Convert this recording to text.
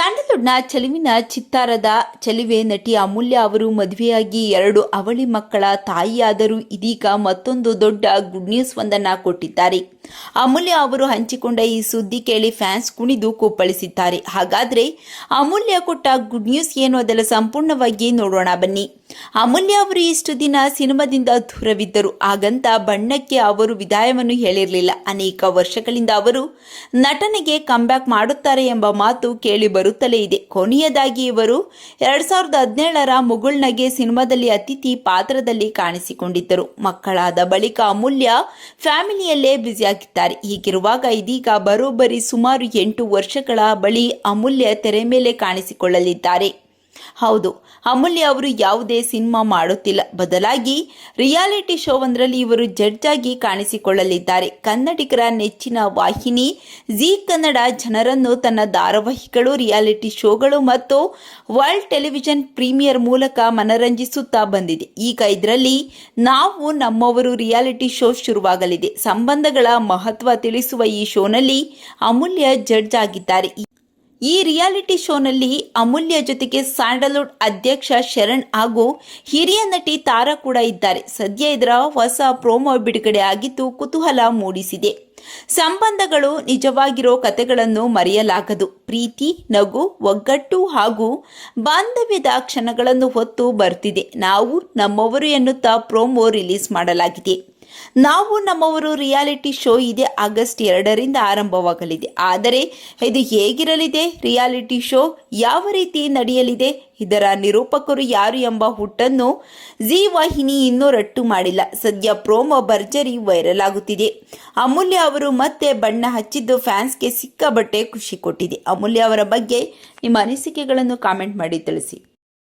ಸ್ಯಾಂಡಲ್ವುಡ್ನ ಚೆಲುವಿನ ಚಿತ್ತಾರದ ಚೆಲುವೆ ನಟಿ ಅಮೂಲ್ಯ ಅವರು ಮದುವೆಯಾಗಿ ಎರಡು ಅವಳಿ ಮಕ್ಕಳ ತಾಯಿಯಾದರೂ ಇದೀಗ ಮತ್ತೊಂದು ದೊಡ್ಡ ಗುಡ್ ನ್ಯೂಸ್ ಒಂದನ್ನ ಕೊಟ್ಟಿದ್ದಾರೆ. ಅಮೂಲ್ಯ ಅವರು ಹಂಚಿಕೊಂಡ ಈ ಸುದ್ದಿ ಕೇಳಿ ಫ್ಯಾನ್ಸ್ ಕುಣಿದು ಕುಪ್ಪಳಿಸಿದ್ದಾರೆ ಹಾಗಾದ್ರೆ ಅಮೂಲ್ಯ ಕೊಟ್ಟ ಗುಡ್ ನ್ಯೂಸ್ ಏನು ಅದೆಲ್ಲ ಸಂಪೂರ್ಣವಾಗಿ ನೋಡೋಣ ಬನ್ನಿ. ಅಮೂಲ್ಯ ಅವರು ಇಷ್ಟು ದಿನ ಸಿನಿಮಾದಿಂದ ದೂರವಿದ್ದರು. ಹಾಗಂತ ಬಣ್ಣಕ್ಕೆ ಅವರು ವಿದಾಯವನ್ನು ಹೇಳಿರಲಿಲ್ಲ. ಅನೇಕ ವರ್ಷಗಳಿಂದ ಅವರು ನಟನೆಗೆ ಕಂಬ್ಯಾಕ್ ಮಾಡುತ್ತಾರೆ ಎಂಬ ಮಾತು ಕೇಳಿ ಬರುತ್ತಲೇ ಇದೆ. ಕೊನೆಯದಾಗಿ ಇವರು ಎರಡ್ ಸಾವಿರದ ಹದಿನೇಳರ ಮುಗುಳ್ನಗೆ ಸಿನಿಮಾದಲ್ಲಿ ಅತಿಥಿ ಪಾತ್ರದಲ್ಲಿ ಕಾಣಿಸಿಕೊಂಡಿದ್ದರು. ಮಕ್ಕಳಾದ ಬಳಿಕ ಅಮೂಲ್ಯ ಫ್ಯಾಮಿಲಿಯಲ್ಲೇ ಬ್ಯುಸಿಯಾಗಿದ್ದಾರೆ. ಹೀಗಿರುವಾಗ ಇದೀಗ ಬರೋಬ್ಬರಿ ಸುಮಾರು ಎಂಟು ವರ್ಷಗಳ ಬಳಿ ಅಮೂಲ್ಯ ತೆರೆ ಮೇಲೆ ಕಾಣಿಸಿಕೊಳ್ಳಲಿದ್ದಾರೆ. ಹೌದು, ಅಮೂಲ್ಯ ಅವರು ಯಾವುದೇ ಸಿನಿಮಾ ಮಾಡುತ್ತಿಲ್ಲ. ಬದಲಾಗಿ ರಿಯಾಲಿಟಿ ಶೋ ಒಂದರಲ್ಲಿ ಇವರು ಜಡ್ಜ್ ಆಗಿ ಕಾಣಿಸಿಕೊಳ್ಳಲಿದ್ದಾರೆ. ಕನ್ನಡಿಗರ ನೆಚ್ಚಿನ ವಾಹಿನಿ ಜಿ ಕನ್ನಡ ಜನರನ್ನು ತನ್ನ ಧಾರಾವಾಹಿಗಳು, ರಿಯಾಲಿಟಿ ಶೋಗಳು ಮತ್ತು ವರ್ಲ್ಡ್ ಟೆಲಿವಿಷನ್ ಪ್ರೀಮಿಯರ್ ಮೂಲಕ ಮನರಂಜಿಸುತ್ತಾ ಬಂದಿದೆ. ಈಗ ಇದರಲ್ಲಿ ನಾವು, ನಮ್ಮವರು ರಿಯಾಲಿಟಿ ಶೋ ಶುರುವಾಗಲಿದೆ. ಸಂಬಂಧಗಳ ಮಹತ್ವ ತಿಳಿಸುವ ಈ ಶೋನಲ್ಲಿ ಅಮೂಲ್ಯ ಜಡ್ಜ್ ಆಗಿದ್ದಾರೆ ಈ ರಿಯಾಲಿಟಿ ಶೋನಲ್ಲಿ ಅಮೂಲ್ಯ ಜೊತೆಗೆ ಸ್ಯಾಂಡಲ್ವುಡ್ ಅಧ್ಯಕ್ಷ ಶರಣ್ ಹಾಗೂ ಹಿರಿಯ ನಟಿ ತಾರಾ ಕೂಡ ಇದ್ದಾರೆ. ಸದ್ಯ ಇದರ ಹೊಸ ಪ್ರೋಮೋ ಬಿಡುಗಡೆ ಆಗಿದ್ದು ಕುತೂಹಲ ಮೂಡಿಸಿದೆ. ಸಂಬಂಧಗಳು ನಿಜವಾಗಿರೋ ಕತೆಗಳನ್ನು ಮರೆಯಲಾಗದು. ಪ್ರೀತಿ, ನಗು, ಒಗ್ಗಟ್ಟು ಹಾಗೂ ಬಾಂಧವ್ಯದ ಕ್ಷಣಗಳನ್ನು ಹೊತ್ತು ಬರ್ತಿದೆ. ನಾವು ನಮ್ಮವರು ಎನ್ನುತ್ತಾ ಪ್ರೋಮೋ ರಿಲೀಸ್ ಮಾಡಲಾಗಿದೆ. ನಾವು ನಮ್ಮವರು ರಿಯಾಲಿಟಿ ಶೋ ಇದೆ ಆಗಸ್ಟ್ ಎರಡರಿಂದ ಆರಂಭವಾಗಲಿದೆ. ಆದರೆ ಇದು ಹೇಗಿರಲಿದೆ? ರಿಯಾಲಿಟಿ ಶೋ ಯಾವ ರೀತಿ ನಡೆಯಲಿದೆ? ಇದರ ನಿರೂಪಕರು ಯಾರು ಎಂಬ ಹುಟ್ಟನ್ನು ಜಿ ವಾಹಿನಿ ಇನ್ನೂ ರಟ್ಟು ಮಾಡಿಲ್ಲ. ಸದ್ಯ ಪ್ರೋಮೋ ಭರ್ಜರಿ ವೈರಲ್ ಆಗುತ್ತಿದೆ. ಅಮೂಲ್ಯ ಅವರು ಮತ್ತೆ ಬಣ್ಣ ಹಚ್ಚಿದ್ದು ಫ್ಯಾನ್ಸ್ಗೆ ಸಿಕ್ಕಾಬಟ್ಟೆ ಖುಷಿ ಕೊಟ್ಟಿದೆ. ಅಮೂಲ್ಯ ಅವರ ಬಗ್ಗೆ ನಿಮ್ಮ ಅನಿಸಿಕೆಗಳನ್ನು ಕಾಮೆಂಟ್ ಮಾಡಿ ತಿಳಿಸಿ.